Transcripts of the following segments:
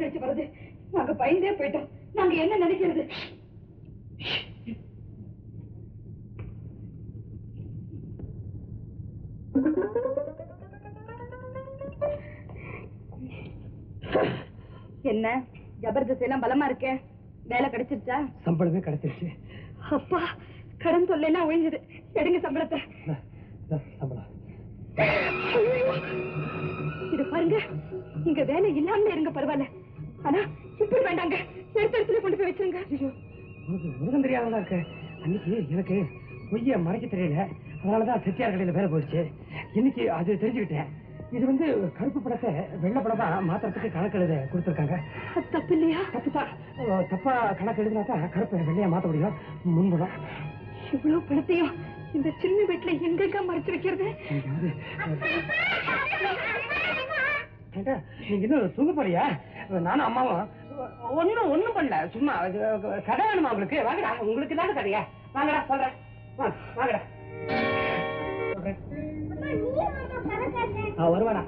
நேரம் கழிச்சு வருது நாங்க பயந்தே போயிட்டோம். நாங்க என்ன நினைக்கிறது? என்ன? ஜபர்தஸ்த் எல்லாம் பலமா இருக்கே? வேலை கிடைச்சிருச்சா? சம்பளமே கிடைச்சிருச்சு. அப்பா கடன் தொல்லைலாம் ஒழிஞ்சது. எடுங்க சம்பளத்தை. சம்பளம். இது பாருங்க இங்க வேலை இல்லாம இருங்க பரவாயில்ல. ஆனா இப்படி வேண்டாங்க. எடுத்த இடத்துல கொண்டு போய் வச்சிருங்க. உனக்கு உலகம் தெரியாததா இருக்கு? அன்னைக்கு எனக்கு பொய்ய மறைக்க தெரியல. அதனாலதான் செட்டியார் கடையில வேலை போயிடுச்சு. இன்னைக்கு அது தெரிஞ்சுக்கிட்டேன். இது வந்து கருப்பு படத்தை வெள்ளை படமா மாத்திரத்துக்கு கணக்கு எழுத கொடுத்துருக்காங்க. தப்பு இல்லையா? தப்பு தான். தப்பா கணக்கு எழுதினா தான் கருப்பை வெள்ளையா மாத்த முடியும். முன்படம் இவ்வளவு பணத்தையும் இந்த சின்ன வீட்டுல எங்கெங்க மறைச்சு வைக்கிறது? நீங்க இன்னும் தூங்க போறியா? நானும் அம்மாவும் ஒண்ணும் ஒண்ணும் பண்ணல. சும்மா கதை வேணுமா உங்களுக்கு? வாங்கடா உங்களுக்கு தானே கதையா? வாங்கடா சொல்றேன். வாங்க, வாங்கடா. வருவானா?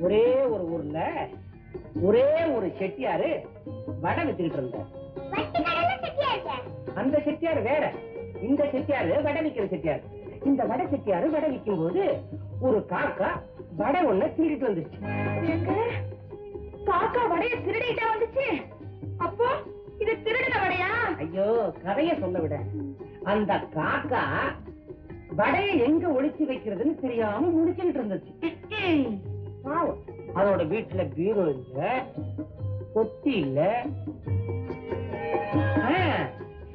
ஒரே ஒரு ஊர்ல ஒரே ஒரு செட்டியாரு வடை வித்துக்கிட்டு இருந்தார். அந்த செட்டியார் வேற. இந்த செட்டியாரு வடை விக்கிற செட்டியார். இந்த வடை செட்டியாரு வடை விற்கும் போது ஒரு காக்கா வடை ஒண்ணு திருடிட்டு வந்துருச்சு. எங்க காக்கா வடைய திருடிட்டா வந்துச்சு. அப்போ இது திருடின வடையா? ஐயோ கதைய சொல்ல விட. அந்த காக்கா வடைய எங்க ஒளிச்சு வைக்கிறதுன்னு தெரியாம முடிச்சுட்டு இருந்துச்சு. பாவம். அதோட வீட்டுல பீரோ இல்ல பொட்டி இல்ல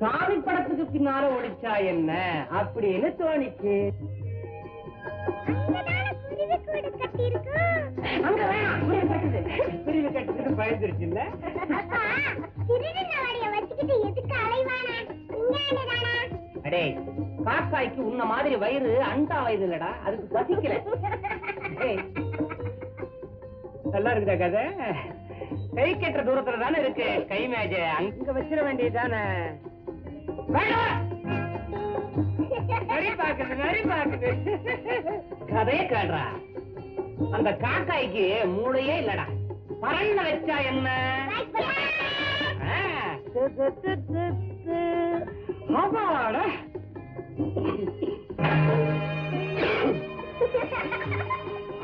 சாமி படத்துக்கு பின்னால ஒளிச்சா என்ன? அப்படின்னு தோணிச்சு. அங்க வேணாம் குருவி கட்டுறது பயந்துருச்சு இல்ல? அடே காக்காய்க்கு உன்ன மாதிரி வயிறு அண்டா வயது இல்லடா அதுக்கு பசிக்கல நல்லா இருக்குதா கதை. கை கட்டுற தூரத்துல தானே இருக்கு. கை மேஜ அங்க வச்சிட வேண்டியதானே நரி பாக்குது நரி பாக்குது கதையே கேடுறா. அந்த காக்காய்க்கு மூளையே இல்லடா. பறந்த வச்சா என்ன? ஆ, து, து, து, து, து. அப்பாடா.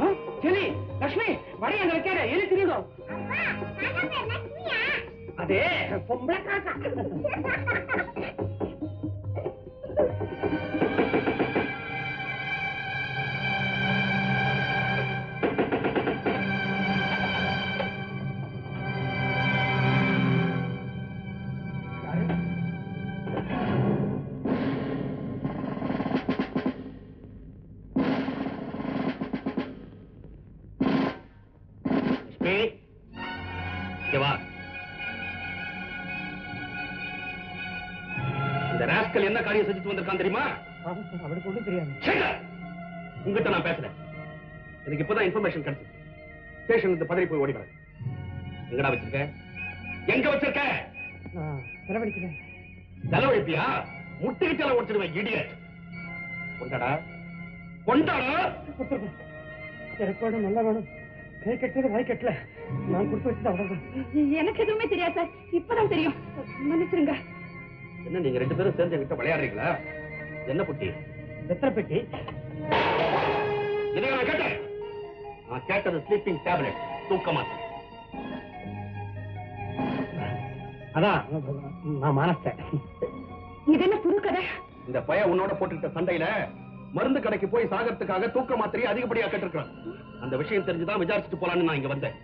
ஆ, செல்லி லட்சுமி வடைய அங்க வைக்காத. எலி திருடும் அதே பொம்பளை காக்கா. இந்த ராஸ்கல் என்ன காரியம் செஞ்சுட்டு வந்திருக்கான் தெரியுமா? அவனுக்கு ஒன்றும் தெரியாது. உங்ககிட்ட நான் பேசுறேன் எனக்கு இப்பதான் இன்ஃபர்மேஷன் கிடைச்சது. ஸ்டேஷன் பதறி போய் ஓடி வரேன் எங்கடா வச்சிருக்க? எங்க வச்சிருக்க? செலவழிக்கிறேன். செலவழிப்பியா? முட்டுக்கு செலவு ஒடிச்சிடுவேன் இடியட் கொண்டாடா. கொண்டாடா. எனக்கு வேணும் நல்லா வேணும். கை கட்டுறது வாய் கட்டல. நான் கொடுத்து வச்சது அவ்வளவுதான். எனக்கு எதுவுமே தெரியாது சார். இப்பதான் தெரியும். மன்னிச்சிருங்க. என்ன நீங்க ரெண்டு பேரும் சேர்ந்து என்கிட்ட விளையாடுறீங்களா? என்ன புட்டி? வெத்தலை பெட்டி நான் கேட்டேன். நான் கேட்டது ஸ்லீப்பிங் டேப்லெட் தூக்க மாட்டேன் அதான் நான் மனசேன் இது என்ன புது கதை? இந்த பையன் உன்னோட போட்டுக்கிட்ட சண்டையில மருந்து கடைக்கு போய் சாகறதுக்காக தூக்க மாத்திரையை அதிகப்படியா கேட்டிருக்கான் அந்த விஷயம் தெரிஞ்சுதான் விசாரிச்சுட்டு போலான்னு நான் இங்க வந்தேன்.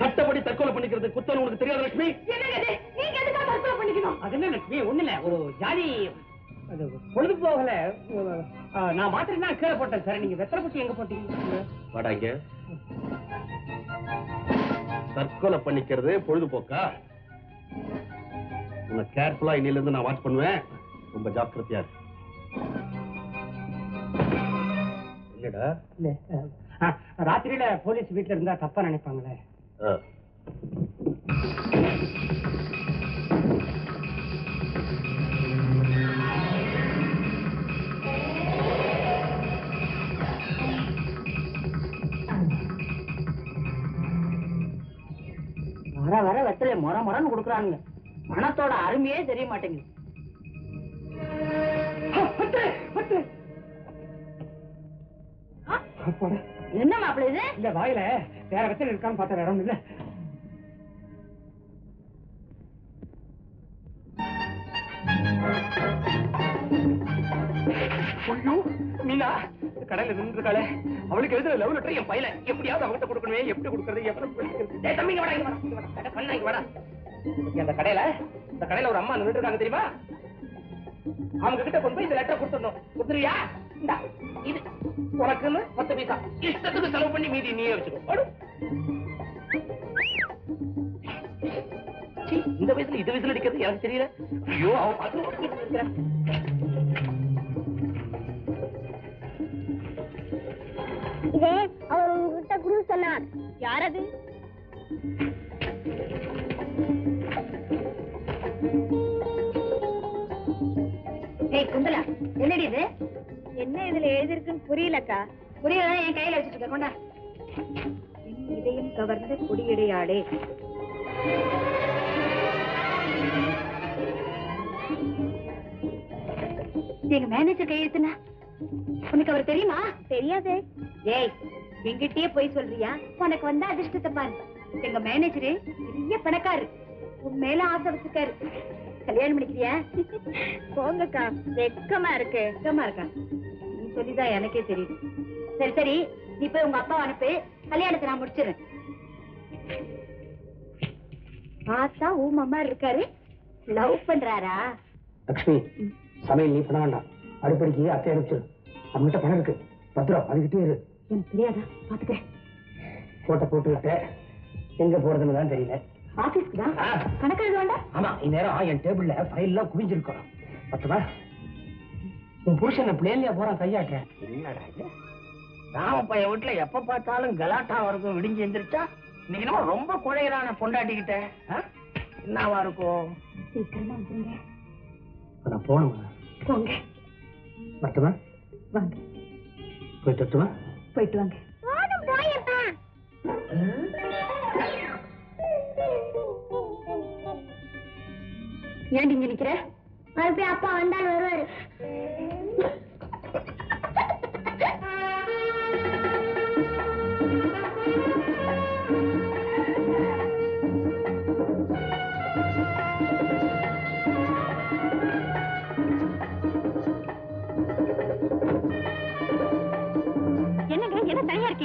சட்டப்படி தற்கொலை பண்ணிக்கிறது குத்தம் உனக்கு தெரியாது லட்சுமி? என்னங்க இது? நீங்க எதுக்காக தற்கொலை பண்ணிக்கணும்? அது என்ன லட்சுமி? ஒண்ணு இல்ல. ஒரு ஜாதி அது பொழுது போகல நான் மாத்திரை தான் கீழே போட்டேன் சார். நீங்க வெத்தலை பெட்டி எங்க போட்டீங்க? வாடா இங்க. தற்கொலை பண்ணிக்கிறது பொழுதுபோக்கா? உன்னை கேர்ஃபுல்லா இன்னில இருந்து நான் வாட்ச் பண்ணுவேன். ரொம்ப ஜாக்கிரதையா இரு. இல்லடா. இல்ல ராத்திரியில போலீஸ் வீட்டுல இருந்தா தப்பா நினைப்பாங்களே? வர வர வெத்தலை முற முறன்னு கொடுக்குறானுங்க. மனத்தோட அருமையே தெரிய மாட்டேங்குது. அப்பாடா. என்ன மாப்பிள்ள இது? இந்த வாயில வேற வெத்தலை இருக்கான்னு பார்த்தா ஒண்ணும் இல்ல. ஐயோ மீனா கடையில நின்றுக்காளே அவளுக்கு எழுதுற லவ் லெட்டர் என் பையல எப்படியாவது அவகிட்ட கொடுக்கணுமே எப்படி கொடுக்கறது எவ்வளவு கொடுக்கறது? டேய் தம்பி இங்க வாடா இங்க வாடா அந்த கடையில இந்த கடையில ஒரு அம்மா நின்னுட்டு இருக்காங்க தெரியுமா? அவங்க கிட்ட கொண்டு போய் இந்த லெட்டர் கொடுத்துடணும். கொடுத்துருவியா? இது. உனக்குன்னு பத்து பைசா இஷ்டத்துக்கு செலவு பண்ணி மீதி நீயே வச்சுக்கோ. இந்த வயசுல இது வயசுல அடிக்கிறது எனக்கு தெரியல. ஐயோ அவன் இதே அவர் உங்ககிட்ட குரு சொன்னார் யார் அது ஏய் குந்தலா என்னடி இது? என்ன இதுல எழுதிருக்குன்னு புரியலக்கா? புரியல என் கையில வச்சுட்டு இருக்க கொண்டா. இதயம் கவர்ந்த கொடியடையாளே. எங்க மேனேஜர் கையெழுத்துனா உனக்கு அவர் தெரியுமா? தெரியாதே. ஏய் எங்கிட்டயே போய் சொல்றியா? உனக்கு வந்த அதிர்ஷ்டத்தை பாரு. எங்க மேனேஜரு பெரிய பணக்காரு. உன் மேல ஆசை வச்சிருக்காரு. கல்யாணம் பண்ணிக்கிறியா? போங்கக்கா வெக்கமா இருக்கு. வெக்கமா இருக்கா? சொல்லிதான் எனக்கே தெரியுது. சரி சரி. நீ போய் உங்க அப்பா அனுப்பு. கல்யாணத்தை நான் முடிச்சிடுறேன். பார்த்தா அம்மா இருக்காரு. லவ் பண்றாரா? லக்ஷ்மி சமையல் நீ பண்ண வேண்டாம். அடுப்படிக்கு அத்தை அனுப்பிச்சிரு. அவங்ககிட்ட பணம் இருக்கு. பத்து ரூபா அதுகிட்டே இரு. எனக்கு தெரியாதா? பாத்துக்கிறேன் போட்ட போட்டு எங்க போறதுன்னு தான் தெரியல. ஆபீஸ்க்கு தான். கணக்கு எழுத வேண்டாம்? ஆமா இந்நேரம் என் டேபிள்ல ஃபைல்லாம் குவிஞ்சிருக்கணும் பத்துமா உன் புருஷன் பிளேன்லயா போறான் என்னடா இது? ராம பையன் வீட்டுல எப்ப பார்த்தாலும் கலாட்டா இருக்கும் விடிஞ்சு எந்திரிச்சா இன்னைக்கு நம்ம ரொம்ப குழையிறான பொண்டாட்டிக்கிட்ட? என்னவா இருக்கும்? சீக்கிரமா வந்துருங்க. நான் போகணுமா? போங்க. மட்டுமா வாங்க. போயிட்டு வரட்டுமா? போயிட்டு வாங்க. ஏன்டி இங்க நிக்கிற? மறுபடியும் அப்பா வந்தால் வருவாரு.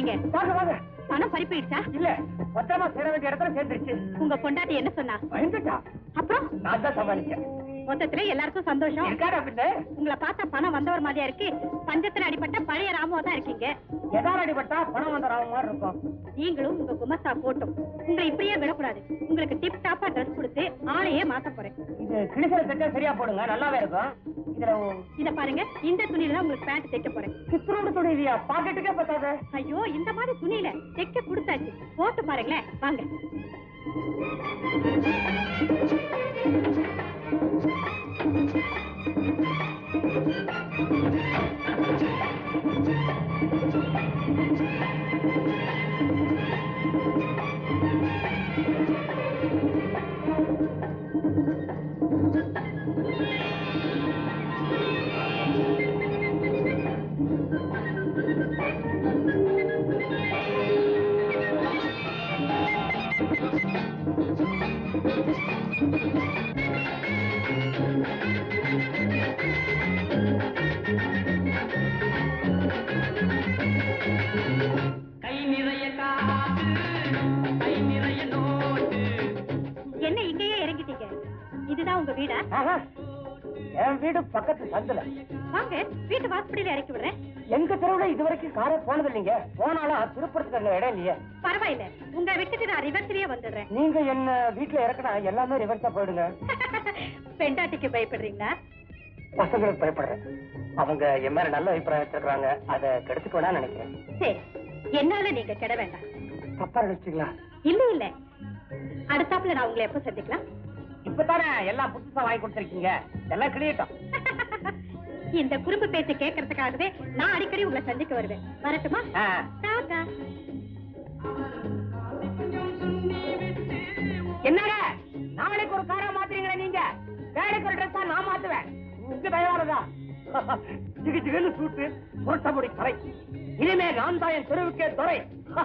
வாங்க. வாங்க பணம் பறிப்பிடுச்சா இல்ல பத்திரமா சேர வேண்டிய இடத்துல சேர்ந்துருச்சு. உங்க பொண்டாட்டி என்ன சொன்னா? பயந்துட்டா? அப்புறம்? நான் தான் சமாளிச்சேன். மொத்தத்துல எல்லாருக்கும் சந்தோஷம். உங்களை பார்த்தா பணம் வந்தவர் மாதிரியா இருக்கு. பஞ்சத்துல அடிபட்ட பழைய ராமுவா தான் இருக்கீங்க. எதார் அடிபட்டா பணம் வந்த ராம மாதிரி இருக்கும். நீங்களும் உங்க குமஸ்தா போட்டும். உங்களை இப்படியே விடக்கூடாது. உங்களுக்கு டிப் டாப்பா ட்ரெஸ் கொடுத்து ஆளையே மாத்த போறேன். இது கிழிசல தைச்சா சரியா போடுங்க. நல்லாவே இருக்கும். இதுல இத பாருங்க. இந்த துணியில தான் உங்களுக்கு பேண்ட் தைக்க போறேன். சித்ரோடு துணி இல்லையா? பாக்கெட்டுக்கே பத்தாத. ஐயோ இந்த மாதிரி துணியில தைக்க கொடுத்தாச்சு. போட்டு பாருங்களேன். வாங்க. என்ன இங்கேயே இறங்கிட்டீங்க? இதுதான் உங்க வீடா? என் வீடு பக்கத்து சந்துல. வாங்க வீட்டு வாசப்படியில இறக்கி விடுறேன். எங்க தெருவுல இது வரைக்கும் காரே போனது இல்லைங்க போனாலும் திருப்பறதுக்கு அங்க இடம் இல்லையே. பரவாயில்ல. உங்க விட்டுட்டு நான் ரிவர்ஸ்லயே வந்துடுறேன். நீங்க என்ன வீட்டுல இறக்கினா எல்லாமே ரிவர்ஸா போயிடுங்க. பெண்டாட்டிக்கு பயப்படுறீங்களா? பசங்களுக்கு பயப்படுறேன். அவங்க என் மேல நல்ல அபிப்பிராயம் வச்சிருக்காங்க அதை கெடுத்துக்க நினைக்கிறேன். சரி என்னால நீங்க கெட வேண்டாம். தப்பா நினைச்சிங்களா இல்ல இல்ல. அடுத்தாப்புல நான் உங்களை எப்ப சந்திக்கலாம்? இப்பதானே எல்லாம் புதுசா வாங்கி கொடுத்துருக்கீங்க. எல்லாம் கிளியட்டும் இந்த குறும்பு பேச்சு கேட்கறதுக்காகவே நான் அடிக்கடி உங்களை சந்திக்க வருவேன். வரட்டுமா? டாடா என்னங்க? நாளைக்கு ஒரு காரா மாத்துறீங்களா நீங்க? வேலைக்கு ஒரு ட்ரெஸ்ஸா நான் மாத்துவேன். உங்க தயாரதா? ஜிகு ஜிகுன்னு சூட்டு புரட்டமுடி கரை. இனிமே நான் தான் என் தெருவுக்கே துறை.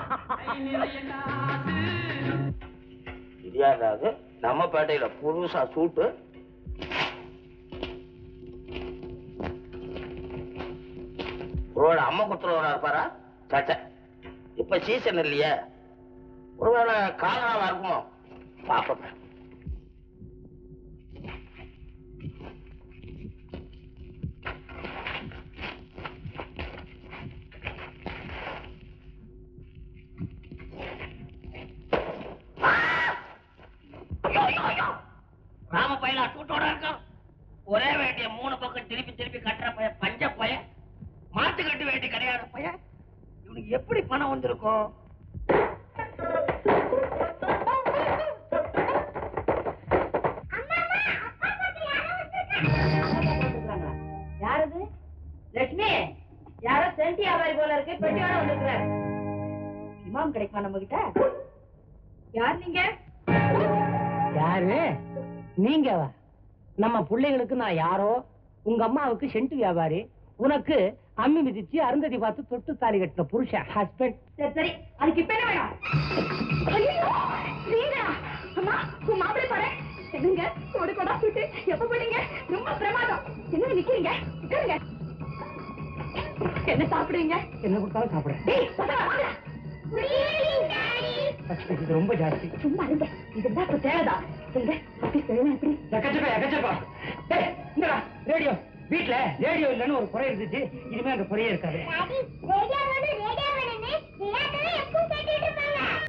இடியாடாது நம்ம பேட்டையில புதுசா சூட்டு. ஒருவேளை அம்மா குத்துறவரா இருப்பாரா சச்ச. இப்ப சீசன் இல்லையே. ஒருவேளை காலனாவா இருக்குமோ? பாப்போம் ராம பையலா சூட்டோட இருக்கான் ஒரே வேண்டிய மூணு பக்கம் திருப்பி திருப்பி கட்டுற பையன். மாட்டு கட்டு வேண்டி கிடையாத பையன் இவனுக்கு எப்படி பணம் வந்திருக்கும்? யாரது? லட்சுமி யாரோ சென்டி வியாபாரி போல இருக்கு பெட்டியோட வந்திருக்கிறார். இமாம் கிடைக்குமா நம்ம கிட்ட யார் நீங்க? யாரு? நீங்கவா? நம்ம பிள்ளைகளுக்கு நான் யாரோ? உங்க அம்மாவுக்கு சென்ட் வியாபாரி. உனக்கு அம்மி மிதிச்சு அருந்ததி பார்த்து தொட்டு தாலி கட்டின புருஷன் ஹஸ்பண்ட் சரி சரி அதுக்கு இப்ப என்ன வேணும் ஐயோ, நீங்களா? அம்மா உன் மாப்பிள்ளை பாரு என்னங்க ஒரு கொடா சுட்டு எப்ப போனீங்க ரொம்ப பிரமாதம் என்ன நிக்கிறீங்க உட்காருங்க என்ன சாப்பிடுறீங்க என்ன கொடுத்தாலும் சாப்பிடுறேன் இது ரொம்ப ஜாஸ்தி சும்மா இருங்க இதுதான் இப்ப தேவைதா எங்க ஆபீஸ் வேணும் எப்படி ஏய், இந்தடா ரேடியோ வீட்டுல ரேடியோ இல்லைன்னு ஒரு குறை இருந்துச்சு. இனிமே அந்த குறையே இருக்காது.